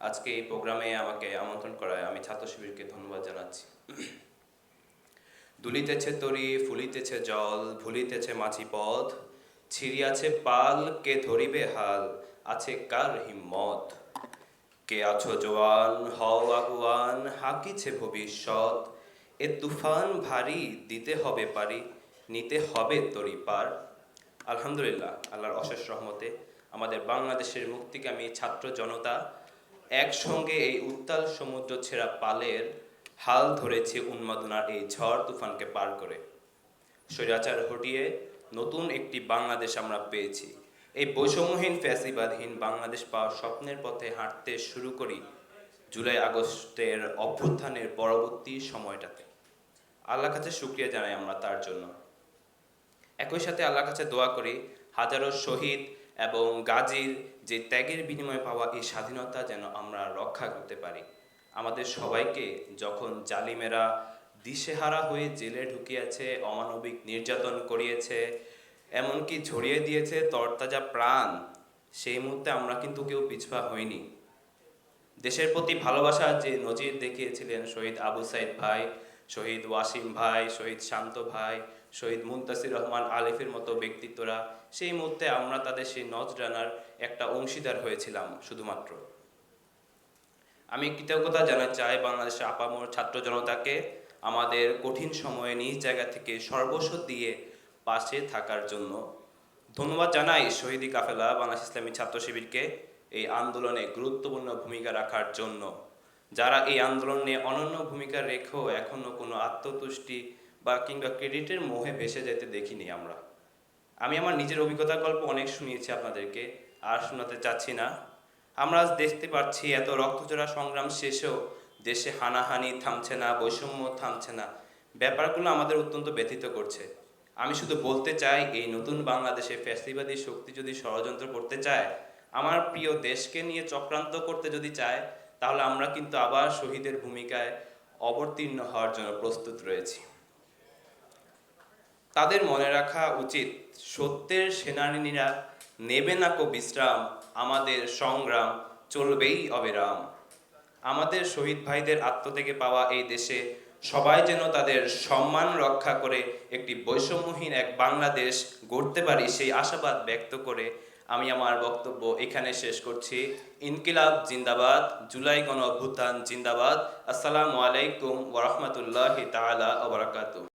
আজকে এই প্রোগ্রামে আমাকে আমন্ত্রণ করায় আমি ছাত্র শিবিরকে ধন্যবাদ জানাচ্ছি। দুলিতেছে তরি, ফুলিতেছে জল, ভুলিতেছে মাঝি পথ, ছিড়িয়াছে পাল, কে ধরিবে হাল, আছে কার হিম্মত? কে আছো জোয়ান, হও আগুয়ান, হাকিছে ভবিষ্যৎ? এ তুফান ভারী, দিতে হবে পারি, নিতে হবে তরি পার। আলহামদুলিল্লাহ, আল্লাহর অশেষ রহমতে আমাদের বাংলাদেশের মুক্তিকামী ছাত্র জনতা একসঙ্গে এই উত্তাল সমুদ্র ছেঁড়া পালের হাল ধরেছে উন্মাদনার এই ঝড় তুফানকে পার করে। স্বৈরাচার হটিয়ে নতুন একটি বাংলাদেশ আমরা পেয়েছি। এই বৈষম্যহীন, ফ্যাসিবাদহীন বাংলাদেশ পাওয়ার স্বপ্নের পথে হাঁটতে শুরু করি জুলাই আগস্টের অভ্যুত্থানের পরবর্তী সময়টাতে। আল্লাহ কাছে শুক্রিয়া জানাই আমরা তার জন্য। একই সাথে আল্লাহ কাছে দোয়া করি, হাজারো শহীদ এবং গাজীর যে ত্যাগের বিনিময়ে পাওয়া এই স্বাধীনতা যেন আমরা রক্ষা করতে পারি। আমাদের সবাইকে যখন জালিমেরা দিশেহারা হয়ে জেলে ঢুকিয়েছে, অমানবিক নির্যাতন করিয়েছে, এমনকি ঝরিয়ে দিয়েছে তরতাজা প্রাণ, সেই মুহূর্তে আমরা কিন্তু কেউ পিছপা হইনি। দেশের প্রতি ভালোবাসা যে নজির দেখিয়েছিলেন শহীদ আবু সাইদ ভাই শহীদ ওয়াসিম ভাই, শহীদ শান্ত ভাই, শহীদ মুন্তাসির রহমান আলিফের মতো ব্যক্তিত্বরা, সেই মুহূর্তে আমরা তাদের সেই নজরানার একটা অংশীদার হয়েছিলাম শুধুমাত্র। আমি কৃতজ্ঞতা জানাতে চাই বাংলাদেশের আপামর ছাত্র জনতাকে আমাদের কঠিন সময়ে নিজ জায়গা থেকে সর্বস্ব দিয়ে পাশে থাকার জন্য। ধন্যবাদ জানাই শহীদি কাফেলা বাংলাদেশ ইসলামী ছাত্র শিবিরকে এই আন্দোলনে গুরুত্বপূর্ণ ভূমিকা রাখার জন্য। যারা এই আন্দোলনে অনন্য ভূমিকা রেখেও এখনও কোনো আত্মতুষ্টি বা কিংবা ক্রেডিটের মোহে ভেসে যেতে দেখিনি আমরা। আমি আমার নিজের অভিজ্ঞতার গল্প অনেক শুনিয়েছি আপনাদেরকে, আর শোনাতে চাচ্ছি না। আমরা আজ দেখতে পাচ্ছি এত রক্তচোরা সংগ্রাম শেষেও দেশে হানাহানি থামছে না, বৈষম্য থামছে না। ব্যাপারগুলো আমাদের অত্যন্ত ব্যথিত করছে। আমি শুধু বলতে চাই, এই নতুন বাংলাদেশে ফ্যাসিবাদী শক্তি যদি ষড়যন্ত্র করতে চায়, আমার প্রিয় দেশকে নিয়ে চক্রান্ত করতে যদি চায় তাহলে আমরা কিন্তু আবার শহীদের ভূমিকায় অবতীর্ণ হওয়ার জন্য প্রস্তুত রয়েছি। তাদের মনে রাখা উচিত, সত্যের সেনানীরা নেবে না কো বিশ্রাম, আমাদের সংগ্রাম চলবেই অবিরাম। আমাদের শহীদ ভাইদের আত্ম থেকে পাওয়া এই দেশে সবাই যেন তাদের সম্মান রক্ষা করে একটি বৈষম্যহীন এক বাংলাদেশ গড়তে পারি সেই আশাবাদ ব্যক্ত করে আমি আমার বক্তব্য এখানে শেষ করছি। ইনকিলাব জিন্দাবাদ, জুলাই গণ অভ্যুত্থান জিন্দাবাদ। আসসালামু আলাইকুম ওরহমতুল্লাহ তালা ওয়া বারাকাতুহু।